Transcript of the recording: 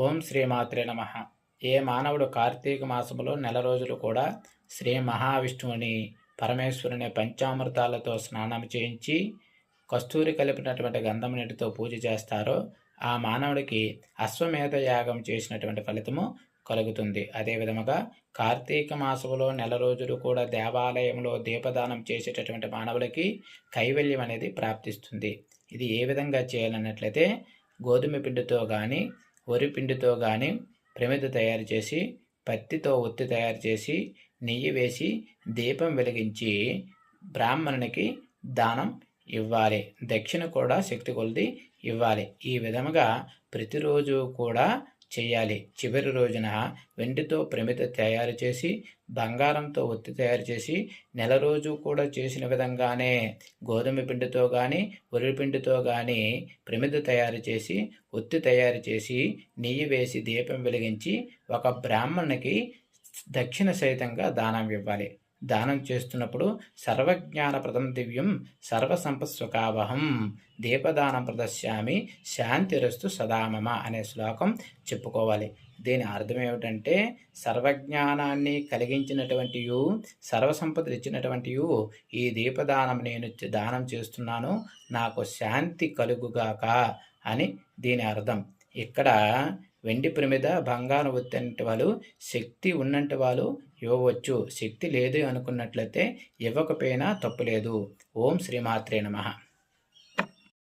ఓం శ్రీమాత్రే నమ. ఏ మానవుడు కార్తీక మాసములో నెల రోజులు కూడా శ్రీ మహావిష్ణువుని పరమేశ్వరుని పంచామృతాలతో స్నానం చేయించి కస్తూరి కలిపినటువంటి గంధం నీటితో పూజ చేస్తారో ఆ మానవుడికి అశ్వమేధ యాగం చేసినటువంటి ఫలితము కలుగుతుంది. అదేవిధముగా కార్తీక మాసములో నెల రోజులు కూడా దేవాలయంలో దీపదానం చేసేటటువంటి మానవులకి కైవల్యం అనేది ప్రాప్తిస్తుంది. ఇది ఏ విధంగా చేయాలన్నట్లయితే గోధుమ పిండితో కానీ వరి పిండితో కానీ ప్రమిద తయారు చేసి పత్తితో ఒత్తి తయారు చేసి నెయ్యి వేసి దీపం వెలిగించి బ్రాహ్మణునికి దానం ఇవ్వాలి. దక్షిణ కూడా శక్తి కొలిది ఇవ్వాలి. ఈ విధముగా ప్రతిరోజు కూడా చేయాలి. చివరి రోజున వెండితో ప్రమిత తయారు చేసి బంగారంతో ఒత్తి తయారు చేసి నెల రోజు కూడా చేసిన విధంగానే గోధుమ పిండితో కానీ వరి పిండితో కానీ ప్రమిద తయారు చేసి ఒత్తి తయారు చేసి నెయ్యి వేసి దీపం వెలిగించి ఒక బ్రాహ్మణునికి దక్షిణ సహితంగా దానం ఇవ్వాలి. దానం చేస్తున్నప్పుడు సర్వజ్ఞానప్రదం దివ్యం సర్వసంపస్వకావహం దీపదానం ప్రదర్శామి శాంతిరస్తు సదామమ అనే శ్లోకం చెప్పుకోవాలి. దీని అర్థం ఏమిటంటే సర్వజ్ఞానాన్ని కలిగించినటువంటి సర్వసంపదలు ఇచ్చినటువంటి ఈ దీపదానం నేను దానం చేస్తున్నాను నాకు శాంతి కలుగుగాక అని దీని అర్థం. ఇక్కడ వెండి ప్రమిద బంగారం ఒత్తినటి వాళ్ళు శక్తి ఉన్నంటి వాళ్ళు ఇవ్వవచ్చు. శక్తి లేదు అనుకున్నట్లయితే ఇవ్వకపోయినా తప్పులేదు ఓం శ్రీమాత్రే నమ.